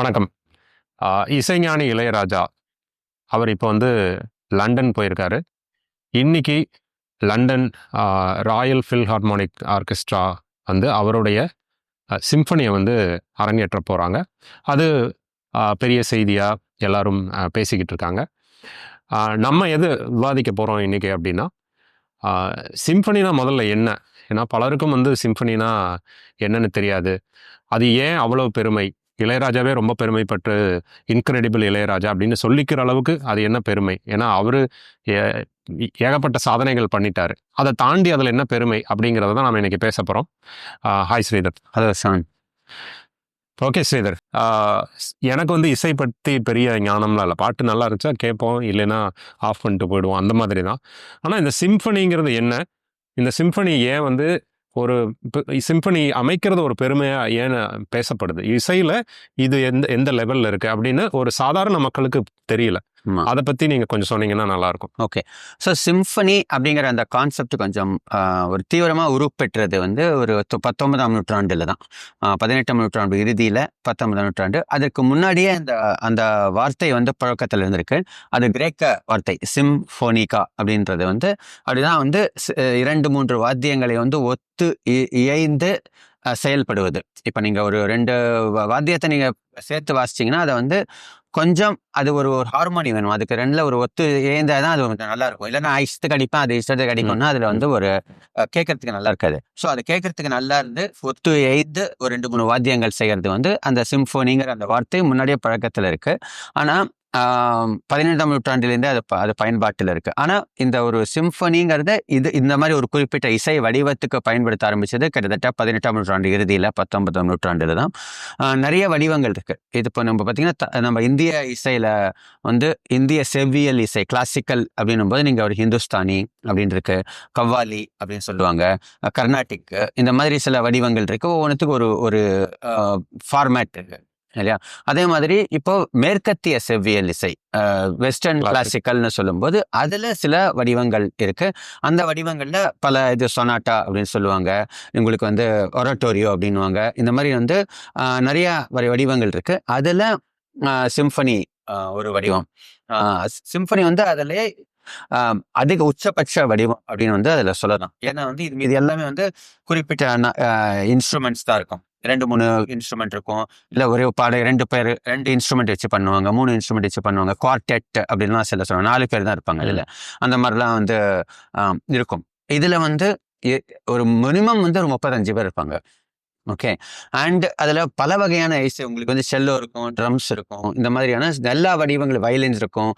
வணக்கம். இசைஞானி இளையராஜா அவர் இப்போ வந்து லண்டன் போயிருக்காரு. இன்னைக்கு London royal royal philharmonic orchestra வந்து அவருடைய சிம்ஃபனியை வந்து அரங்கேற்ற போகிறாங்க அது பெரிய செய்தியாக எல்லாரும் பேசிக்கிட்டு இருக்காங்க. நம்ம எது விவாதிக்க போகிறோம் இன்றைக்கி அப்படின்னா சிம்ஃபனினா முதல்ல என்ன? ஏன்னா பலருக்கும் வந்து சிம்ஃபனினா என்னன்னு தெரியாது. அது ஏன் அவ்வளோ பெருமை? இளையராஜாவே ரொம்ப பெருமைப்பட்டு இன்கிரெடிபிள் இளையராஜா அப்படின்னு சொல்லிக்கிற அளவுக்கு அது என்ன பெருமை? ஏன்னா அவரு ஏ- ஏகப்பட்ட சாதனைகள் பண்ணிட்டாரு. அதை தாண்டி அதில் என்ன பெருமை அப்படிங்கிறத தான் நம்ம இன்னைக்கு பேச போகிறோம் ஹாய் ஸ்ரீதர். ஹலோ சான் ஓகே ஸ்ரீதர். எனக்கு வந்து இசை பற்றி பெரிய ஞானம்லாம் இல்லை. பாட்டு நல்லா இருந்துச்சா? கேட்போம். இல்லைன்னா ஆஃப் பண்ணிட்டு போயிடுவோம். அந்த மாதிரி தான். ஆனால் இந்த சிம்பனிங்கிறது என்ன? இந்த சிம்பனி ஏன் வந்து ஒரு சிம்பனி அமைக்கிறது ஒரு பெருமையாக ஏன் பேசப்படுது. இசையில் இது எந்த எந்த லெவலில் இருக்குது அப்படின்னு ஒரு சாதாரண மக்களுக்கு தெரியல. அதை பற்றி நீங்கள் கொஞ்சம் சொன்னீங்கன்னா நல்லாயிருக்கும் ஓகே. ஸோ சிம்ஃபனி அப்படிங்கிற அந்த கான்செப்ட் கொஞ்சம் ஒரு தீவிரமாக உருப்பெற்றது வந்து ஒரு பத்தொன்பதாம் நூற்றாண்டில் தான். பதினெட்டாம் நூற்றாண்டு இறுதியில் பத்தொன்பதாம் நூற்றாண்டு. அதுக்கு முன்னாடியே அந்த அந்த வார்த்தை வந்து புழக்கத்தில் இருந்திருக்கு. அது கிரேக்க வார்த்தை சிம்ஃபோனிகா அப்படின்றது வந்து அப்படிதான் வந்து இரண்டு மூன்று வாத்தியங்களை வந்து ஒத்து இயைந்து செயல்படுவது. இப்போ நீங்கள் ஒரு ரெண்டு வாத்தியத்தை நீங்கள் சேர்த்து வாசிச்சிங்கன்னா அதை வந்து கொஞ்சம் அது ஒரு ஒரு ஹார்மோனி வேணும். அதுக்கு ரெண்டுல ஒரு ஒத்து ஏந்தா தான் அது கொஞ்சம் நல்லா இருக்கும் இல்லைன்னா இஷ்டத்துக்கு அடிப்பேன் அது இஷ்டத்துக்கு அடிக்கும்னா அதுல வந்து ஒரு கேட்கறதுக்கு நல்லா இருக்காது. ஸோ அது கேட்கறதுக்கு நல்லா இருந்து ஒத்து எய்து ஒரு ரெண்டு மூணு வாத்தியங்கள் செய்யறது வந்து அந்த சிம்ஃபோனிங்கிற அந்த வார்த்தை முன்னாடியே பழக்கத்துல இருக்கு. ஆனா ஆம், பதினெட்டாம் நூற்றாண்டிலேருந்தே அது அது பயன்பாட்டில் இருக்குது ஆனால் இந்த ஒரு சிம்ஃபனிங்கிறத இது இந்த மாதிரி ஒரு குறிப்பிட்ட இசை வடிவத்துக்கு பயன்படுத்த ஆரம்பிச்சது கிட்டத்தட்ட பதினெட்டாம் நூற்றாண்டு இறுதியில் பத்தொன்பதாம் நூற்றாண்டில் தான். நிறைய வடிவங்கள் இருக்குது இது இப்போ நம்ம பார்த்தீங்கன்னா த- நம்ம இந்திய இசையில் வந்து இந்திய செவ்வியல் இசை கிளாசிக்கல் அப்படின்னும் போது நீங்கள் ஒரு ஹிந்துஸ்தானி அப்படின்னு இருக்கு கவ்வாலி அப்படின்னு சொல்லுவாங்க அஹ் கர்நாடிக் இந்த மாதிரி சில வடிவங்கள் இருக்குது ஒவ்வொன்றுத்துக்கு ஒரு ஒரு ஃபார்மேட் இருக்குது இல்லையா? அதே மாதிரி இப்போ மேற்கத்திய செவ்வியல் இசை வெஸ்டர்ன். கிளாசிக்கல்னு சொல்லும்போது அதுல சில வடிவங்கள் இருக்கு. அந்த வடிவங்கள்ல பல இது சொனாட்டா அப்படின்னு சொல்லுவாங்க. உங்களுக்கு வந்து ஒரட்டோரியோ அப்படின்னுவாங்க. இந்த மாதிரி வந்து நிறைய வரி- வடிவங்கள் இருக்கு. அதுல சிம்பனி ஒரு வடிவம். சிம்பனி வந்து அதிலே அதிக உச்சபட்ச வடிவம் அப்படின்னு வந்து அதுல சொல்லலாம். ஏன்னா வந்து இது இது எல்லாமே வந்து குறிப்பிட்ட இன்ஸ்ட்ருமெண்ட்ஸ் தான் இருக்கும். ரெண்டு மூணு இன்ஸ்ட்ருமெண்ட் இருக்கும். இல்லை ஒரே பாட ரெண்டு பேர் ரெண்டு இன்ஸ்ட்ருமெண்ட் வச்சு பண்ணுவாங்க மூணு இன்ஸ்ட்ருமெண்ட் வச்சு பண்ணுவாங்க. குவார்டெட் அப்படின்லாம் சில சொல்லுவாங்க. நாலு பேர் தான் இருப்பாங்க இல்லை அந்த மாதிரிலாம் வந்து இருக்கும். இதில் வந்து எ- ஒரு மினிமம் வந்து ஒரு முப்பத்தஞ்சு பேர் இருப்பாங்க. ஓகே அண்ட் அதில் பல வகையான இசை உங்களுக்கு வந்து செல்லோ இருக்கும் ட்ரம்ஸ் இருக்கும். இந்த மாதிரியான எல்லா வடிவங்கள் வயலின்ஸ் இருக்கும்.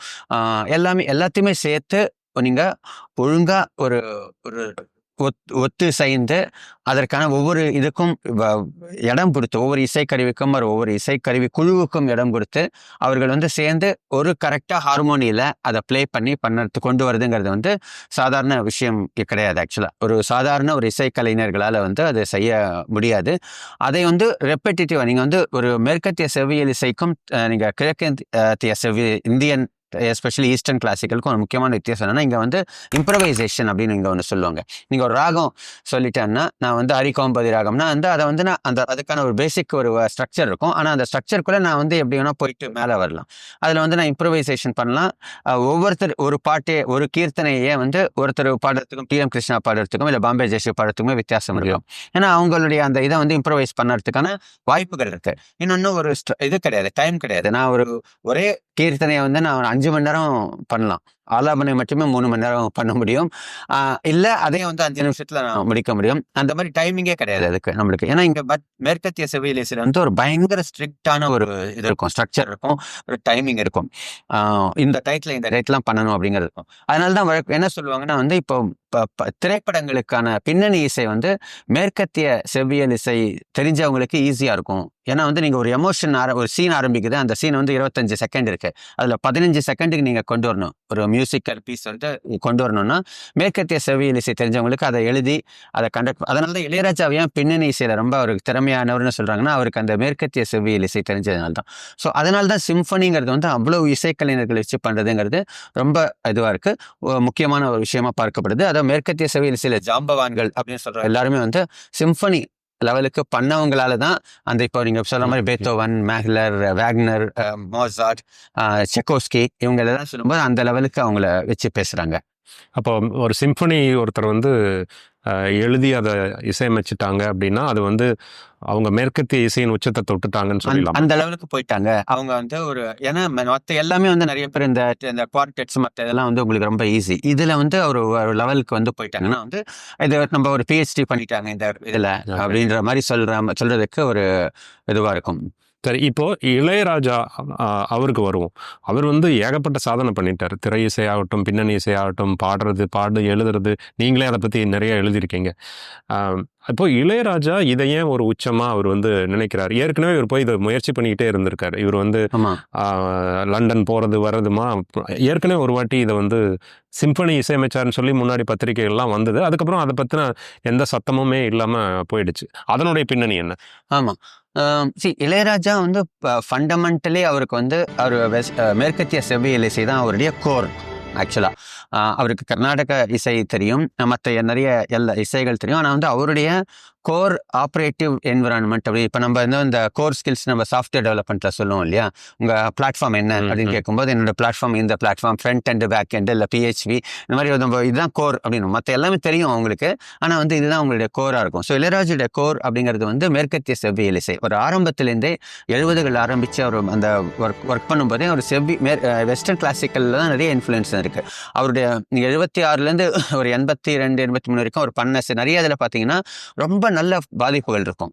எல்லாமே எல்லாத்தையுமே சேர்த்து நீங்கள் ஒழுங்காக ஒரு ஒரு ஒத் ஒத்து செய்து அதற்கான ஒவ்வொரு இதுக்கும் வ- இடம் கொடுத்து ஒவ்வொரு இசைக்கருவிக்கும் ஒரு ஒவ்வொரு இசைக்கருவி குழுவுக்கும் இடம் கொடுத்து அவர்கள் வந்து சேர்ந்து ஒரு கரெக்டாக ஹார்மோனியில் அதை ப்ளே பண்ணி பண்ணுறது கொண்டு வருதுங்கிறது வந்து சாதாரண விஷயம் கிடையாது ஆக்சுவலாக ஒரு சாதாரண ஒரு இசைக்கலைஞர்களால் வந்து அதை செய்ய முடியாது. அதை வந்து ரெப்படிட்டிவ் நீங்கள் வந்து ஒரு மேற்கத்திய செவ்வியல் இசைக்கும் நீங்கள் கிழக்கத்திய செவ்வி இந்தியன் எஸ்பெஷலி ஈஸ்டர்ன் கிளாசிக்கலுக்கும் ஒரு முக்கியமான வித்தியாசம் என்னன்னா இங்கே வந்து இம்ப்ரவைசேஷன் அப்படின்னு இங்கே ஒன்று சொல்லுவாங்க. நீங்கள் ஒரு ராகம் சொல்லிட்டேன்னா நான் வந்து அரிகோம்பதி ராகம்னா வந்து அதை வந்து நான் அந்த அதுக்கான ஒரு பேசிக் ஒரு ஸ்ட்ரக்சர் இருக்கும். ஆனால் அந்த ஸ்ட்ரக்சருக்குள்ளே நான் வந்து எப்படி வேணால் போயிட்டு மேலே வரலாம். அதில் வந்து நான் இம்ப்ரவைசேஷன் பண்ணலாம். ஒவ்வொருத்தர் ஒரு பாட்டே ஒரு கீர்த்தனையே வந்து ஒருத்தர் பாடுறதுக்கும் டி எம் கிருஷ்ணா பாடுறதுக்கும் இல்லை பாம்பே ஜெயஸ்ரீ பாடுறதுக்குமே வித்தியாசம் இருக்கும். ஏன்னா அவங்களுடைய அந்த இதை வந்து இம்ப்ரவைஸ் பண்ணுறதுக்கான வாய்ப்புகள் இருக்கு. இன்னொன்று ஒரு இது கிடையாது டைம் கிடையாது. நான் ஒரு ஒரே கீர்த்தனையை வந்து நான் ஒரு அஞ்சு மணி நேரம் பண்ணலாம். ஆலாபனை மட்டுமே மூணு மணி நேரம் பண்ண முடியும். இல்லை அதையும் வந்து அஞ்சு நிமிஷத்தில் நான் முடிக்க முடியும். அந்த மாதிரி டைமிங்கே கிடையாது அதுக்கு நம்மளுக்கு. ஏன்னா இங்கே பட் மேற்கத்திய இசையில் வந்து ஒரு பயங்கர ஸ்ட்ரிக்டான ஒரு இது இருக்கும். ஸ்ட்ரக்சர் இருக்கும். ஒரு டைமிங் இருக்கும். இந்த டைத்துல இந்த டைட்லாம் பண்ணணும் அப்படிங்கிறது இருக்கும். அதனால தான் வழக்கு என்ன சொல்லுவாங்கன்னா வந்து இப்போ ப- ப- திரைப்படங்களுக்கான பின்னணி இசை வந்து மேற்கத்திய செவ்வியல் இசை தெரிஞ்சவங்களுக்கு ஈஸியாக இருக்கும். ஏன்னா வந்து நீங்கள் ஒரு எமோஷன் ஆர ஒரு சீன் ஆரம்பிக்குது. அந்த சீன் வந்து இருபத்தஞ்சு செகண்ட் இருக்குது அதில் பதினஞ்சு செகண்டுக்கு நீங்கள் கொண்டு வரணும். ஒரு மியூசிக்கல் பீஸ் வந்து கொண்டு வரணும்னா மேற்கத்திய செவியல் இசை தெரிஞ்சவங்களுக்கு அதை எழுதி அதை கண்டக்ட் அதனால தான் இளையராஜாவை ஏன் பின்னணி இசையில் ரொம்ப அவருக்கு திறமையானவர்னு சொல்கிறாங்கன்னா அவருக்கு அந்த மேற்கத்திய செவியல் இசை தெரிஞ்சதுனால தான். ஸோ அதனால தான் சிம்ஃபனிங்கிறது வந்து அவ்வளோ இசைக்கலைஞர்கள் வச்சு பண்ணுறதுங்கிறது ரொம்ப இதுவாக இருக்குது முக்கியமான ஒரு விஷயமா பார்க்கப்படுது. அதாவது மேற்கத்திய செவியல் இசையில் ஜாம்பவான்கள் அப்படின்னு சொல்கிற எல்லாருமே வந்து சிம்ஃபனி லெவலுக்கு பண்ணவங்களால தான் அந்த இப்போ நீங்க சொல்ற மாதிரி பேத்தோவன் மேக்லர் வேக்னர் மோசாட் செக்கோஸ்கி இவங்க எல்லாம் சொல்லும்போது அந்த லெவலுக்கு அவங்கள வச்சு பேசுறாங்க. அப்போ ஒரு சிம்பனி ஒருத்தர் வந்து எழுதி அதை இசையமைச்சிட்டாங்க அப்படின்னா அது வந்து அவங்க மேற்கத்திய இசையின் உச்சத்தை தொட்டுட்டாங்கன்னு சொல்லலாம் அந்த லெவலுக்கு போயிட்டாங்க. அவங்க வந்து ஒரு ஏன்னா ம- மத்த எல்லாமே வந்து நிறைய பேர் இந்த இந்த குவார்டெட்ஸ் மற்ற இதெல்லாம் வந்து உங்களுக்கு ரொம்ப ஈஸி இதுல வந்து ஒரு ஒரு லெவலுக்கு வந்து போயிட்டாங்கன்னா வந்து இது நம்ம ஒரு பிஹெச்டி பண்ணிட்டாங்க இந்த இதுல. அப்படின்ற மாதிரி சொல்ற சொல்றதுக்கு ஒரு இதுவா இருக்கும். சரி இப்போ இளையராஜா அவருக்கு வருவோம். அவர் வந்து ஏகப்பட்ட சாதனை பண்ணிட்டார். திரை இசையாகட்டும் பின்னணி இசையாகட்டும் பாடுறது பாடு எழுதுறது நீங்களே அதை பற்றி நிறைய எழுதியிருக்கீங்க. இப்போ இளையராஜா இதை ஏன் ஒரு உச்சமா அவர் வந்து நினைக்கிறார்? ஏற்கனவே இவர் போய் இதை முயற்சி பண்ணிக்கிட்டே இருந்திருக்காரு. இவர் வந்து லண்டன் போகிறது வர்றதுமா ஏற்கனவே ஒரு வாட்டி இதை வந்து சிம்பனி இசையமைச்சார்னு சொல்லி முன்னாடி பத்திரிகைகள்லாம் வந்தது. அதுக்கப்புறம் அதை பற்றின எந்த சத்தமுமே இல்லாமல் போயிடுச்சு. அதனுடைய பின்னணி என்ன? ஆமா. சி இளையராஜா வந்து ஃபண்டமெண்டலி அவருக்கு வந்து அவர் வெஸ் மேற்கத்திய செவ்வியல் இசை தான் அவருடைய கோர் ஆக்சுவலாக அவருக்கு கர்நாடக இசை தெரியும் மற்ற நிறைய எல்லா இசைகள் தெரியும். ஆனால் வந்து அவருடைய கோர் ஆப்ரேட்டிவ் என்விரான்மெண்ட் அப்படி இப்போ நம்ம வந்து இந்த கோர் ஸ்கில்ஸ் நம்ம சாஃப்ட்வேர் டெவலப்மெண்ட்டில் சொல்லுவோம் இல்லையா? உங்கள் பிளாட்ஃபார்ம் என்ன ம், அப்படின்னு ம். கேட்கும்போது என்னோட பிளாட்ஃபார்ம் இந்த platform front and back end இல்லை பிஹெச்வி இந்த மாதிரி நம்ம இதுதான் கோர் அப்படின்னு. மற்ற எல்லாமே தெரியும் அவங்களுக்கு. ஆனால் வந்து இதுதான் அவங்களுடைய கோராக இருக்கும். ஸோ இளையராஜுடைய கோர் அப்படிங்கிறது வந்து மேற்கத்திய செவ்வியல் இசை ஒரு ஆரம்பத்திலேருந்தே எழுபதுகள் ஆரம்பித்து அவர் அந்த ஒர்க் ஒர்க் பண்ணும்போதே ஒரு செவ்வி மேற் வெஸ்டர்ன் கிளாசிக்கலில் தான் நிறைய இன்ஃப்ளூயன்ஸ் இருக்குது அவருடைய எழுபத்தி ஆறுலேருந்து ஒரு எண்பத்தி ரெண்டு எண்பத்தி மூணு வரைக்கும் ஒரு பண்ண சி- நிறைய இதில் பார்த்தீங்கன்னா ரொம்ப நல்ல பாதிப்புகள் இருக்கும்.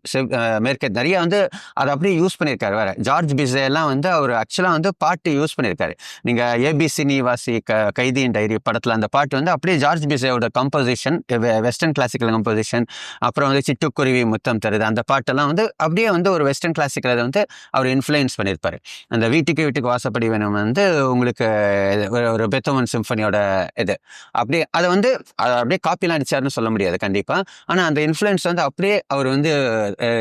மேற்கே நிறைய வந்து அதை அப்படியே யூஸ் பண்ணியிருக்காரு வேற. ஜார்ஜ் பிசே எல்லாம் வந்து அவர் ஆக்சுவலாக வந்து பாட்டு யூஸ் பண்ணியிருக்காரு. நீங்கள் ஏபிசி நிவாசி க கைதியின் டைரி படத்தில் அந்த பாட்டு வந்து அப்படியே ஜார்ஜ் பிசேவோட கம்போசிஷன் வெஸ்டர்ன் கிளாசிக்கல் கம்போசிஷன் அப்புறம் வந்து சிட்டுக்குருவி முத்தம் தருது அந்த பாட்டெல்லாம் வந்து அப்படியே வந்து ஒரு வெஸ்டர்ன் கிளாசிக்கல் அதை வந்து அவர் இன்ஃப்ளூயன்ஸ் பண்ணியிருப்பாரு. அந்த வீட்டுக்கு வீட்டுக்கு வாசப்படி வேணும் வந்து உங்களுக்கு ஒரு- ஒரு சிம்பனியோட இது. அப்படியே அதை வந்து அதை அப்படியே காப்பிலாம் அடிச்சாருன்னு சொல்ல முடியாது கண்டிப்பாக ஆனால் அந்த இன்ஃப்ளூயன்ஸ் வந்து அப்படியே அவர் வந்து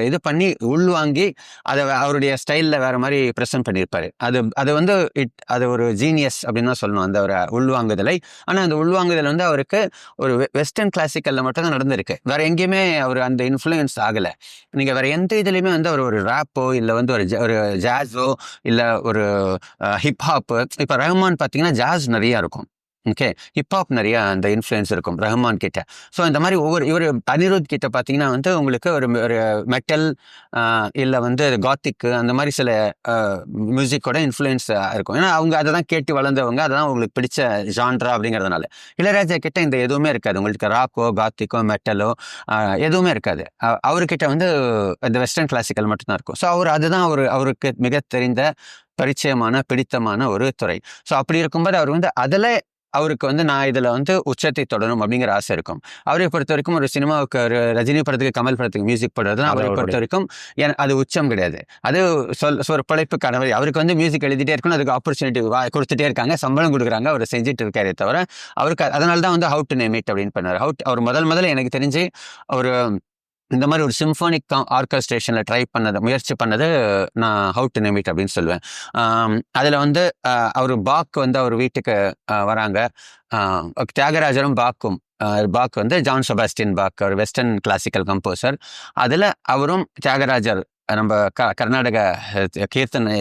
இது பண்ணி உள்வாங்கி அதை அவருடைய ஸ்டைலில் வேறு மாதிரி ப்ரெசென்ட் பண்ணியிருப்பார். அது அது வந்து இட் அது ஒரு ஜீனியஸ் அப்படின்னு தான் சொல்லணும் அந்த ஒரு உள்வாங்குதலை ஆனால் அந்த உள்வாங்குதல் வந்து அவருக்கு ஒரு வெஸ்டர்ன் கிளாசிக்கலில் மட்டும் தான் நடந்திருக்கு. வேறு எங்கேயுமே அவர் அந்த இன்ஃப்ளூயன்ஸ் ஆகலை. நீங்கள் வேறு எந்த இதுலேயுமே வந்து அவர் ஒரு ரேப்போ இல்லை வந்து ஒரு ஜ- ஒரு ஜாஸோ இல்லை ஒரு ஹிப்ஹாப்பு இப்போ ரஹ்மான் பார்த்தீங்கன்னா ஜாஸ் நிறையா இருக்கும். ஓகே ஹிப்ஹாப் நிறைய அந்த இன்ஃப்ளூயன்ஸ் இருக்கும். ரஹ்மான் கிட்ட. ஸோ இந்த மாதிரி ஒவ்வொரு இவர் அனிருத் கிட்ட பார்த்தீங்கன்னா வந்து உங்களுக்கு ஒரு ஒரு மெட்டல் இல்லை வந்து காத்திக்கு அந்த மாதிரி சில மியூசிக்கோட இன்ஃப்ளூயன்ஸ் இருக்கும். ஏன்னா அவங்க அதை தான் கேட்டு வளர்ந்தவங்க. அதெல்லாம் உங்களுக்கு பிடிச்ச ஜான்ரா அப்படிங்கிறதுனால. இளையராஜா கிட்ட இந்த எதுவுமே இருக்காது. உங்களுக்கு ராக்கோ காத்திக்கோ மெட்டலோ எதுவுமே இருக்காது. அவர்கிட்ட வந்து இந்த வெஸ்டர்ன் கிளாசிக்கல் மட்டும்தான் இருக்கும். ஸோ அவர் அதுதான் அவர் அவருக்கு மிக தெரிந்த பரிச்சயமான பிடித்தமான ஒரு துறை. ஸோ அப்படி இருக்கும்போது அவர் வந்து அதில் அவருக்கு வந்து நான் இதில் வந்து உச்சத்தை தொடரும் அப்படிங்கிற ஆசை இருக்கும். அவரை பொறுத்த வரைக்கும் ஒரு சினிமாவுக்கு ஒரு ரஜினி படத்துக்கு கமல் படத்துக்கு மியூசிக் போடுறதுனா அவரை பொறுத்த வரைக்கும் என- அது உச்சம் கிடையாது. அது சொல் சொல் பிழைப்பு கனவு. அவருக்கு வந்து மியூசிக் எழுதிட்டே இருக்கணும். அதுக்கு ஆப்பர்ச்சுனிட்டி கொடுத்துட்டே இருக்காங்க. சம்பளம் கொடுக்குறாங்க. அவர் செஞ்சுட்டு இருக்காரே தவிர அவருக்கு அதனால தான் வந்து ஹவு டு நேம் இட் அப்படின்னு பண்ணார் ஹவு அவர் முதல் முதல்ல எனக்கு தெரிஞ்சு ஒரு இந்த மாதிரி ஒரு சிம்ஃபோனிக் ஆர்கஸ்ட்ரேஷனில் ட்ரை பண்ணதை முயற்சி பண்ணது நான் ஹவு டு நேம் இட் அப்படின்னு சொல்லுவேன். அதில் வந்து அவர் பாக் வந்து அவர் வீட்டுக்கு வராங்க. தியாகராஜரும் பாக்கும் பாக் வந்து ஜான் செபாஸ்டின் பாக் ஒரு வெஸ்டர்ன் கிளாசிக்கல் கம்போசர் அதில் அவரும் தியாகராஜர் நம்ம க கர்நாடக கீர்த்தனை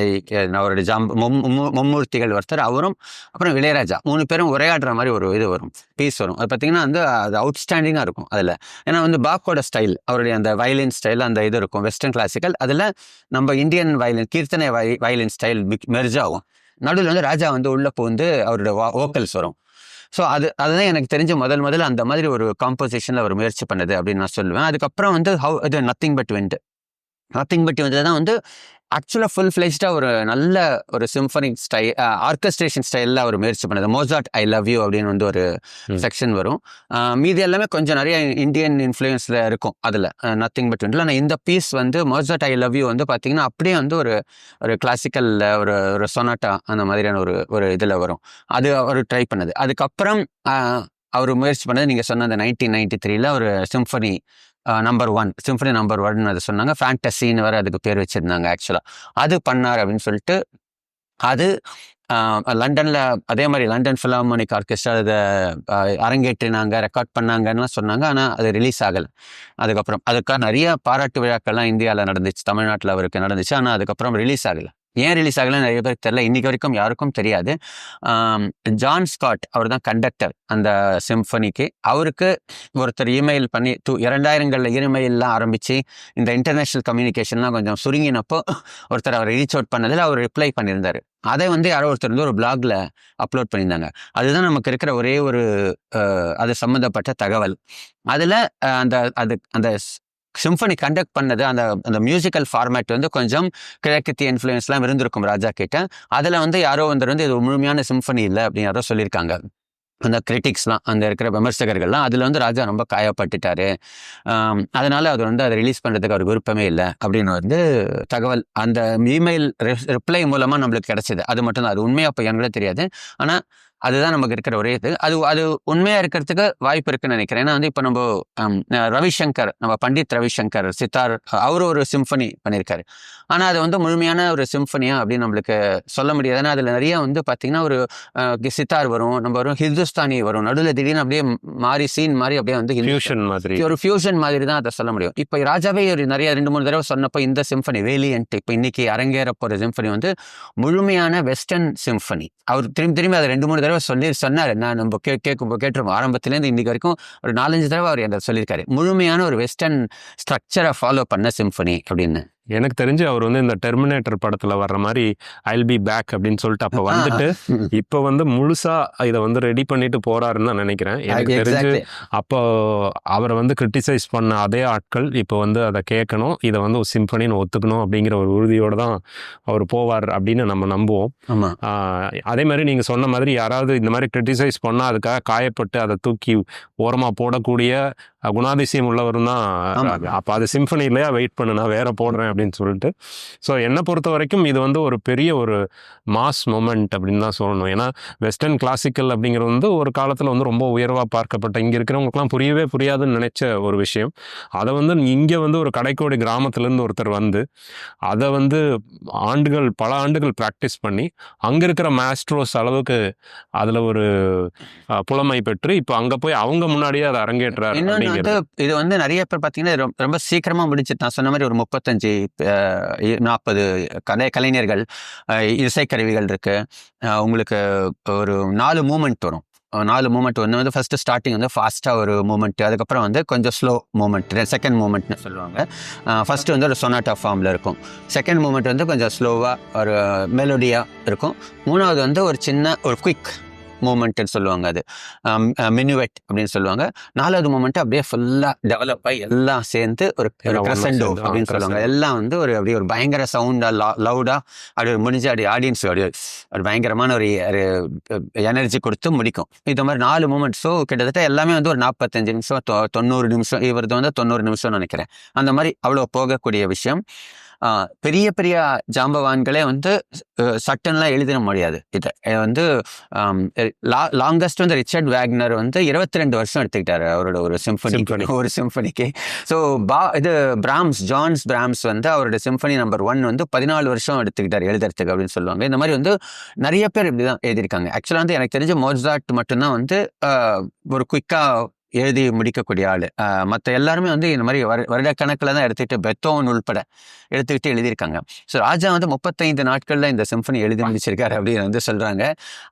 அவருடைய ஜாம் மும்- மும்மூர்த்திகள் ஒருத்தர் அவரும் அப்புறம் இளையராஜா மூணு பேரும் உரையாடுற மாதிரி ஒரு இது வரும் பீஸ் வரும். அது பார்த்தீங்கன்னா வந்து அது அவுட்ஸ்டாண்டிங்காக இருக்கும் அதில். ஏன்னா வந்து பாக்கோட ஸ்டைல் அவருடைய அந்த வயலின் ஸ்டைல் அந்த இது இருக்கும் வெஸ்டர்ன் கிளாசிக்கல் அதில் நம்ம இந்தியன் வயலின் கீர்த்தனை வய வயலின் ஸ்டைல் மெர்ஜ் ஆகும். நடுவில் வந்து ராஜா வந்து உள்ளே புகுந்து அவரோட வோக்கல்ஸ் வரும். ஸோ அது அதுதான் எனக்கு தெரிஞ்ச முதல் முதல்ல அந்த மாதிரி ஒரு காம்போசிஷனில் ஒரு முயற்சி பண்ணது அப்படின்னு நான் சொல்லுவேன். அதுக்கப்புறம் வந்து ஹவு இது nothing but went nothing but வந்து தான் வந்து ஆக்சுவலாக ஃபுல் ஃப்ளெஷ்டாக ஒரு நல்ல ஒரு சிம்ஃபனிக் ஸ்டை ஆர்கஸ்ட்ரேஷன் ஸ்டைலில் ஒரு முயற்சி பண்ணது. மோசாட் ஐ லவ் யூ அப்படின்னு வந்து ஒரு. செக்ஷன் வரும். மீதி எல்லாமே கொஞ்சம் நிறைய இந்தியன் இன்ஃப்ளூயன்ஸில் இருக்கும் அதில். நத்திங் பட் வெண்டில் ஆனால் இந்த பீஸ் வந்து மோசாட் ஐ லவ் யூ வந்து பார்த்தீங்கன்னா அப்படியே வந்து ஒரு ஒரு கிளாசிக்கலில் ஒரு ஒரு சொனாட்டா அந்த மாதிரியான ஒரு ஒரு இதில் வரும். அது அவர் ட்ரை பண்ணது. அதுக்கப்புறம் அவர் முயற்சி பண்ணது நீங்கள் சொன்ன அந்த நைன்டீன் நைன்டி த்ரீல ஒரு symphony number one symphony number one அது சொன்னாங்க. ஃபேண்டசின்னு வேறு அதுக்கு பேர் வச்சுருந்தாங்க ஆக்சுவலாக அது பண்ணார் அப்படின்னு சொல்லிட்டு அது லண்டனில் அதே மாதிரி லண்டன் ஃபிலாமோனிக் ஆர்கெஸ்ட்ரா அதை அரங்கேற்றினாங்க ரெக்கார்ட் பண்ணாங்கன்னு சொன்னாங்க. ஆனால் அது ரிலீஸ் ஆகலை. அதுக்கப்புறம் அதுக்காக நிறைய பாராட்டு விழாக்கள்லாம் இந்தியாவில் நடந்துச்சு தமிழ்நாட்டில் அவருக்கு நடந்துச்சு. ஆனால் அதுக்கப்புறம் ரிலீஸ் ஆகலை. ஏன் ரிலீஸ் ஆகலை நிறைய பேருக்கு தெரியல. இன்னைக்கு வரைக்கும் யாருக்கும் தெரியாது. ஜான் ஸ்காட் அவர் தான் கண்டக்டர் அந்த சிம்ஃபனிக்கு அவருக்கு ஒருத்தர் இமெயில் பண்ணி டூ இரண்டாயிரங்களில் இமெயிலெலாம் ஆரம்பித்து இந்த இன்டர்நேஷ்னல் கம்யூனிகேஷன்லாம் கொஞ்சம் சுருங்கினப்போ ஒருத்தர் அவர் ரீச் அவுட் பண்ணதில் அவர் ரிப்ளை பண்ணியிருந்தார். அதை வந்து யாரோ ஒருத்தர் வந்து ஒரு பிளாகில் அப்லோட் பண்ணியிருந்தாங்க. அதுதான் நமக்கு இருக்கிற ஒரே ஒரு அது சம்மந்தப்பட்ட தகவல். அதில் அந்த அது அந்த சிம்ஃபனி கண்டக்ட் பண்ணது அந்த அந்த மியூசிக்கல் ஃபார்மேட் வந்து கொஞ்சம் கிழக்கத்திய இன்ஃப்ளூயன்ஸ்லாம் இருந்திருக்கும் ராஜா கிட்ட. அதில் வந்து யாரோ ஒருத்தர் வந்து இது முழுமையான சிம்ஃபனி இல்லை அப்படின்னு யாரோ சொல்லியிருக்காங்க. அந்த கிரிட்டிக்ஸ்லாம் அந்த இருக்கிற விமர்சகர்கள்லாம் அதில் வந்து ராஜா ரொம்ப காயப்பட்டுட்டாரு. அதனால் அது வந்து அதை ரிலீஸ் பண்ணுறதுக்கு அவருக்கு விருப்பமே இல்லை அப்படின்னு வந்து தகவல் அந்த இமெயில் ரிப்ளை மூலமாக நம்மளுக்கு கிடச்சிது. அது மட்டும்தான் அது உண்மையாக அப்போ எங்களுக்கு தெரியாது. ஆனால் அதுதான் நமக்கு இருக்கிற ஒரே இது. அது அது உண்மையாக இருக்கிறதுக்கு வாய்ப்பு இருக்குன்னு நினைக்கிறேன். ஏன்னா வந்து இப்போ நம்ம ரவிசங்கர் நம்ம பண்டித் ரவிசங்கர் சித்தார் அவர் ஒரு சிம்பனி பண்ணியிருக்காரு ஆனால் அது வந்து முழுமையான ஒரு சிம்பனியா அப்படின்னு நம்மளுக்கு சொல்ல முடியாது. ஏன்னா அதில் நிறைய வந்து பார்த்தீங்கன்னா ஒரு சித்தார் வரும். நம்ம வரும் ஹிந்துஸ்தானி வரும். நடுவில் திடீர்னு அப்படியே மாறி சீன் மாதிரி அப்படியே வந்து ஃபியூஷன் மாதிரி. ஒரு ஃபியூஷன் மாதிரி தான் அதை சொல்ல முடியும். இப்போ ராஜாவே ஒரு நிறைய ரெண்டு மூணு தடவை சொன்னப்போ இந்த சிம்பனி வேலியன்ட் இப்போ இன்னைக்கு அரங்கேற போகிற சிம்பனி வந்து முழுமையான வெஸ்டர்ன் சிம்பனி. அவர் திரும்பி திரும்பி அதை ரெண்டு மூணு தடவை சொல்லி சொன்னார். நான் நம்ம கே கேட்கும் கேட்டுருவோம் ஆரம்பத்துலேருந்து இன்னைக்கு வரைக்கும் ஒரு நாலஞ்சு தடவை அவர் அதை சொல்லியிருக்காரு. முழுமையான ஒரு வெஸ்டர்ன் ஸ்ட்ரக்சரை ஃபாலோ பண்ண சிம்பனி அப்படின்னு. எனக்கு தெரிஞ்சு அவர் வந்து இந்த டெர்மினேட்டர் படத்துல வர்ற மாதிரி ஐல் பி பேக் அப்படின்னு சொல்லிட்டு அப்ப வந்துட்டு இப்ப வந்து முழுசா இதை வந்து ரெடி பண்ணிட்டு போறாருன்னு தான் நினைக்கிறேன். எனக்கு தெரிஞ்சு. அப்போ அவரை வந்து கிரிட்டிசைஸ் பண்ண அதே ஆட்கள் இப்போ வந்து அதை கேட்கணும் இதை வந்து ஒரு சிம்பனின்னு ஒத்துக்கணும் அப்படிங்கிற ஒரு உறுதியோட தான் அவர் போவார் அப்படின்னு நம்ம நம்புவோம். அதே மாதிரி நீங்கள் சொன்ன மாதிரி யாராவது இந்த மாதிரி கிரிட்டிசைஸ் பண்ணால் அதுக்காக காயப்பட்டு அதை தூக்கி ஓரமாக போடக்கூடிய குணாதிசயம் உள்ளவரும் தான். அப்போ அது சிம்பனி இல்லையா? வெயிட் பண்ணு நான் வேற போடுறேன் அப்படின்னு சொல்லிட்டு. ஸோ என்னை பொறுத்த வரைக்கும் இது வந்து ஒரு பெரிய ஒரு மாஸ் மொமெண்ட் அப்படின்னு தான் சொல்லணும். ஏன்னா வெஸ்டர்ன் கிளாசிக்கல் அப்படிங்கிறது வந்து ஒரு காலத்தில் வந்து ரொம்ப உயர்வாக பார்க்கப்பட்ட இங்கே இருக்கிறவங்களுக்குலாம் புரியவே புரியாதுன்னு நினைச்ச ஒரு விஷயம். அதை வந்து இங்கே வந்து ஒரு கடைக்கோடி கிராமத்துலேருந்து ஒருத்தர் வந்து அதை வந்து ஆண்டுகள் பல ஆண்டுகள் ப்ராக்டிஸ் பண்ணி அங்கே இருக்கிற மாஸ்ட்ரோஸ் அளவுக்கு அதில் ஒரு புலமை பெற்று இப்போ அங்கே போய் அவங்க முன்னாடியே அதை அரங்கேற்றார் வந்து இது வந்து நிறைய பேர் பார்த்தீங்கன்னா ரொம்ப- ரொம்ப சீக்கிரமா முடிச்சு நான் சொன்ன மாதிரி ஒரு முப்பத்தஞ்சு நாற்பது கலை கலைஞர்கள் இசைக்கருவிகள் இருக்கு. அஹ், உங்களுக்கு ஒரு நாலு மூமெண்ட் வரும். நாலு மூமெண்ட் ஒன்று வந்து ஃபர்ஸ்ட் ஸ்டார்டிங் வந்து ஃபாஸ்ட்டாக ஒரு மூமெண்ட் அதுக்கப்புறம் வந்து கொஞ்சம் ஸ்லோ மூமெண்ட் செகண்ட் மூமெண்ட்னு சொல்லுவாங்க. ஃபர்ஸ்ட் வந்து ஒரு சொனாட்டா ஃபார்மில் இருக்கும். செகண்ட் மூமெண்ட் வந்து கொஞ்சம் ஸ்லோவாக ஒரு மெலோடியாக இருக்கும். மூணாவது வந்து ஒரு சின்ன ஒரு குயிக் மூமெண்ட்னு சொல்லுவாங்க அது. மினுவெட் அப்படின்னு சொல்லுவாங்க. நாலாவது மூமெண்ட் அப்படியே ஃபுல்லாக டெவலப் ஆகி எல்லாம் சேர்ந்து ஒரு ஆ, அப்படின்னு சொல்லுவாங்க. எல்லாம் வந்து ஒரு அப்படியே ஒரு பயங்கர சவுண்டாக லவுடாக அப்படி ஒரு முடிஞ்சு அப்படி ஆடியன்ஸ் அப்படியே ஒரு பயங்கரமான ஒரு எனர்ஜி கொடுத்து முடிக்கும். இந்த மாதிரி நாலு மூமெண்ட் ஸோ கிட்டத்தட்ட எல்லாமே வந்து ஒரு நாற்பத்தஞ்சு நிமிஷம் தொண்ணூறு நிமிஷம் இவரது வந்து தொண்ணூறு நிமிஷம்னு நினைக்கிறேன். அந்த மாதிரி அவ்வளோ போகக்கூடிய விஷயம். பெரிய பெரிய ஜாம்பவான்களே வந்து சட்டன்லாம் எழுதிட முடியாது. இதை வந்து லாங்கஸ்ட் வந்து ரிச்சர்ட் வேக்னர் வந்து இருபத்தி ரெண்டு வருஷம் எடுத்துக்கிட்டாரு அவரோட ஒரு சிம்பனி. ஒரு சிம்பனிக்கு. ஸோ பா இது பிராம்ஸ் ஜான்ஸ் பிராம்ஸ் வந்து அவரோட சிம்பனி நம்பர் ஒன் வந்து பதினாலு வருஷம் எடுத்துக்கிட்டாரு எழுதுறதுக்கு அப்படின்னு சொல்லுவாங்க. இந்த மாதிரி வந்து நிறைய பேர் இப்படி தான் எழுதியிருக்காங்க. ஆக்சுவலாக வந்து எனக்கு தெரிஞ்ச மோட்ஸாட் மட்டும்தான் வந்து ஒரு குயிக்காக எழுதி முடிக்கக்கூடிய ஆள். மற்ற எல்லாருமே வந்து இந்த மாதிரி வரு வருடக்கணக்கில் தான் எடுத்துக்கிட்டு பெத்தோன் உள்பட எடுத்துக்கிட்டு எழுதியிருக்காங்க. ஸோ ராஜா வந்து முப்பத்தைந்து நாட்களில் இந்த சிம்பனி எழுதி முடிச்சிருக்காரு அப்படின்னு வந்து சொல்கிறாங்க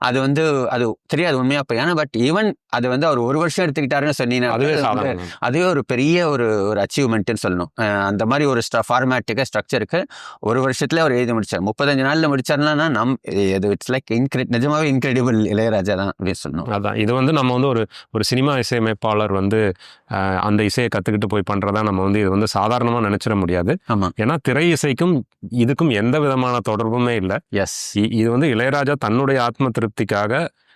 அது வந்து அது தெரியாது உண்மையா பையனா பட் ஈவன் அது வந்து அவர் ஒரு வருஷம் எடுத்துக்கிட்டாருன்னு சொன்னீங்கன்னா அதுவே ஒரு பெரிய ஒரு ஒரு அச்சீவ்மெண்ட்னு சொல்லணும். அந்த மாதிரி ஒரு ஃபார்மேட்டுக்கு ஸ்ட்ரக்சருக்கு ஒரு வருஷத்துல அவர் எழுதி முடிச்சார். முப்பத்தஞ்சு நாள்ல முடிச்சாருன்னா நம் இது இட்ஸ் லைக் இன்க்ரெ நிஜமாவே இன்க்ரெடிபிள் இளையராஜா தான் அப்படின்னு சொல்லணும். அதான். இது வந்து நம்ம வந்து ஒரு ஒரு சினிமா இசையமைப்பாளர் வந்து அஹ், அந்த இசையை கற்றுக்கிட்டு போய் பண்ணுறதா நம்ம வந்து இது வந்து சாதாரணமாக நினச்சிட முடியாது. ஏன்னா திரை இசைக்கும் இதுக்கும் எந்த விதமான தொடர்புமே இல்லை. எஸ் இது வந்து இளையராஜா தன்னுடைய ஆத்ம திருப்திக்காக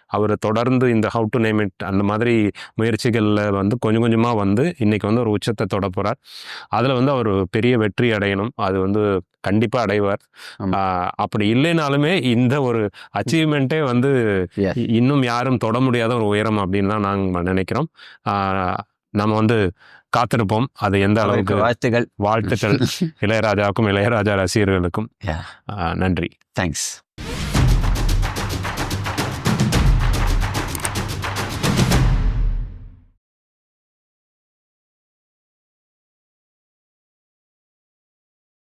அவர் தொடர்ந்து இந்த ஹவு டு நேம் இட் அந்த மாதிரி முயற்சிகளில் வந்து கொஞ்சம் கொஞ்சமாக வந்து இன்னைக்கு வந்து ஒரு உச்சத்தை தொட போகிறார் அதில் வந்து அவர் பெரிய வெற்றி அடையணும். அது வந்து கண்டிப்பாக அடைவார். அப்படி இல்லைனாலுமே இந்த ஒரு அச்சீவ்மெண்ட்டே வந்து இன்னும் யாரும் தொட முடியாத ஒரு உயரம் அப்படின்னு தான் நாங்கள் நினைக்கிறோம். நம்ம வந்து காத்திருப்போம். அது எந்த அளவுக்கு வாழ்த்துகள் வாழ்த்துக்கள். இளையராஜாவுக்கும் இளையராஜா ரசிகர்களுக்கும். நன்றி. தேங்க்ஸ்